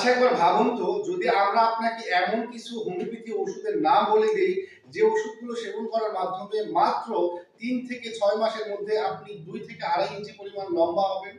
আচ্ছা একবার ভাবুন তো, যদি আমরা আপনাকে এমন কিছু হোমিওপ্যাথি ওষুধের নাম বলে দিই, যে ওষুধগুলো সেবন করার মাধ্যমে মাত্র তিন থেকে ছয় মাসের মধ্যে আপনি দুই থেকে আড়াই ইঞ্চি পরিমাণ লম্বা হবেন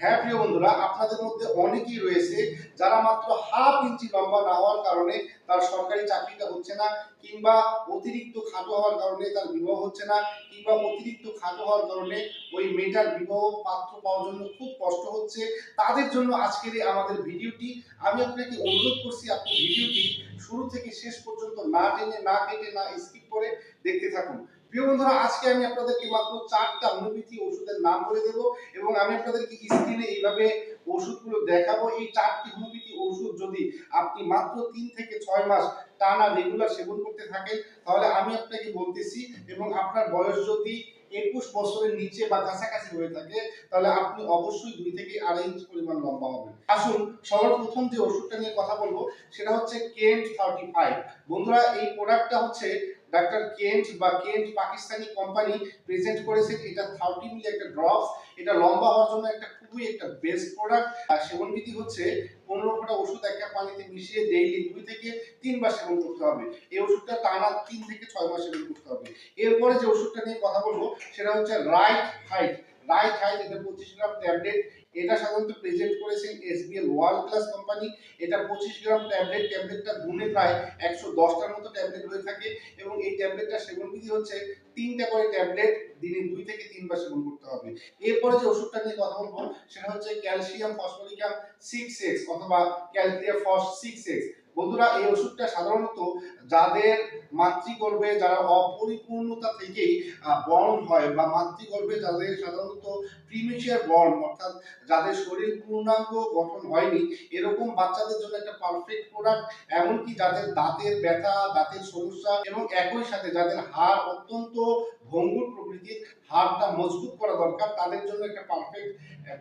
হ্যাঁ প্রিয় বন্ধুরা, আপনাদের মধ্যে অনেকেই রয়েছে যারা মাত্র হাফ ইঞ্চি লম্বা না হওয়ার কারণে তার সরকারি চাকরিটা হচ্ছে না, কিংবা অতিরিক্ত খাটো হওয়ার কারণে তার বিবাহ হচ্ছে না, কিংবা অতিরিক্ত খাটো হওয়ার কারণে ওই মেয়েটার বিবাহ পাত্র পাওয়ার জন্য খুব কষ্ট হচ্ছে। তাদের জন্য আজকের এই আমাদের ভিডিওটি, আমি আপনাকে অনুরোধ করছি আপনি ভিডিওটি শুরু থেকে শেষ পর্যন্ত না টেনে, না কেটে, না স্কিপ করে দেখতে থাকুন। প্রিয় বন্ধুরা, আজকে আমি আপনাদেরকে মাত্র চারটা হোমিওপ্যাথি ওষুধের নাম বলে দেবো এবং আমি আপনাদেরকে স্ক্রিনে এইভাবে ওষুধগুলো দেখাবো। এই চারটি হোমিওপ্যাথি ওষুধ যদি আপনি মাত্র তিন থেকে ছয় মাস টানা রেগুলার সেবন করতে থাকেন, তাহলে আমি আপনাকে বলতেছি এবং আপনার বয়স যদি একুশ বছরের নিচে বা কাছাকাছি হয়ে থাকে, তাহলে আপনি অবশ্যই দুই থেকে আড়াই ইঞ্চ পরিমাণ লম্বা হবেন। আসুন, সবার প্রথম যে ওষুধটা নিয়ে কথা বলব, সেটা হচ্ছে কেন্ট থার্টি ফাইভ বন্ধুরা, এই প্রোডাক্টটা হচ্ছে ডাক্তার কেন্ট বা কেন্ট পাকিস্তানি কোম্পানি প্রেজেন্ট করেছে এটা থার্টি মিলি একটা ড্রপস এটা লম্বা হওয়ার জন্য একটা খুবই একটা বেস্ট প্রোডাক্ট আর সেবন বিধি হচ্ছে পনেরো ফোঁটা ওষুধ এক কাপ পানিতে মিশিয়ে ডেইলি দুই থেকে তিনবার সেবন করতে হবে। এই ওষুধটা টানা তিন থেকে ছয় মাস সেবন করতে হবে। এরপরে যে ওষুধটা নিয়ে কথা বলব, সেটা হচ্ছে রাইট হাইট রাইট হাইট এটা পঁচিশ গ্রাম ট্যাবলেট এটা সাধারণত প্রেজেন্ট করেছেন এসবিএল ওয়ার্ল্ড ক্লাস কোম্পানি এটা পঁচিশ গ্রাম ট্যাবলেট ট্যাবলেটটা গুণে প্রায় একশো দশটার মতো ট্যাবলেট হয়ে থাকে এবং এই ট্যাবলেটটা সেবন বিধি হচ্ছে তিনটা করে ট্যাবলেট দিনে দুই থেকে তিনবার সেবন করতে হবে। এরপরে যে ওষুধটা নিয়ে কথা বলব, সেটা হচ্ছে ক্যালসিয়াম ফসফরিকাম সিক্স এক্স অথবা ক্যালসিয়াম ফস সিক্স এক্স বন্ধুরা, এই ওষুধটা সাধারণত যাদের মাতৃগর্ভে যারা অপরিপূর্ণতা থেকেই বর্ণ হয় বা মাতৃগর্ভে যাদের সাধারণত প্রিমেচিয়ার বর্ণ অর্থাৎ যাদের শরীর পূর্ণাঙ্গ গঠন হয়নি, এরকম বাচ্চাদের জন্য একটা পারফেক্ট প্রোডাক্ট এমনকি যাদের দাঁতের ব্যথা, দাঁতের সমস্যা এবং একই সাথে যাদের হাড় অত্যন্ত ভঙ্গুর হাড়টা মজবুত করা দরকার। তাদের জন্য একটা পারফেক্ট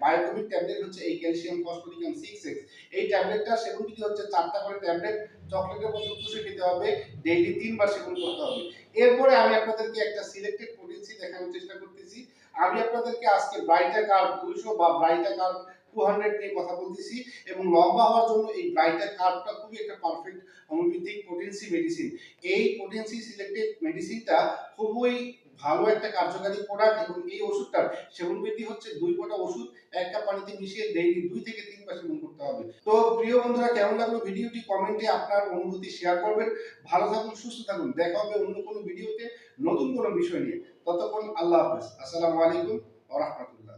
বায়োকমিক ট্যাবলেট হচ্ছে এই ক্যালসিয়াম ফসফরিকাম সিক্স এক্স এই ট্যাবলেটটা সেবন বিধি হচ্ছে চারটা করে ট্যাবলেট চকলেটের মতো চুষে খেতে হবে ডেইলি তিনবার সেবন করতে হবে। এরপরে আমি আপনাদেরকে একটা সিলেক্টেড পটেন্সি দেখানোর চেষ্টা করতেছি। আমি আপনাদেরকে আজকে ব্রাইটা কার্ড দুইশো বা ব্রাইটা কার্ড টু হান্ড্রেড নিয়ে কথা বলতেছি এবং লম্বা হওয়ার জন্য এই ব্রাইটা কার্ডটা খুবই একটা পারফেক্ট হোমিওপ্যাথিক পোটেন্সি মেডিসিন এই পোটেন্সি সিলেক্টেড মেডিসিনটা খুবই ভালো একটা কার্যকারী প্রোডাক্ট এবং এই ওষুধটার সেবন বৃদ্ধি হচ্ছে। দুই ফোঁটা ওষুধ, এক কাপ পানিতে মিশিয়ে ডেইলি দুই থেকে তিনবার সেবন করতে হবে। তো প্রিয় বন্ধুরা, কেমন লাগল ভিডিওটি? কমেন্টে আপনার অনুভূতি শেয়ার করবেন। ভালো থাকুন, সুস্থ থাকুন। দেখা হবে অন্য কোনো ভিডিওতে নতুন কোনো বিষয় নিয়ে। ততক্ষণ আল্লাহ হাফেজ। আসসালামু আলাইকুম ওয়া রাহমাতুল্লাহ।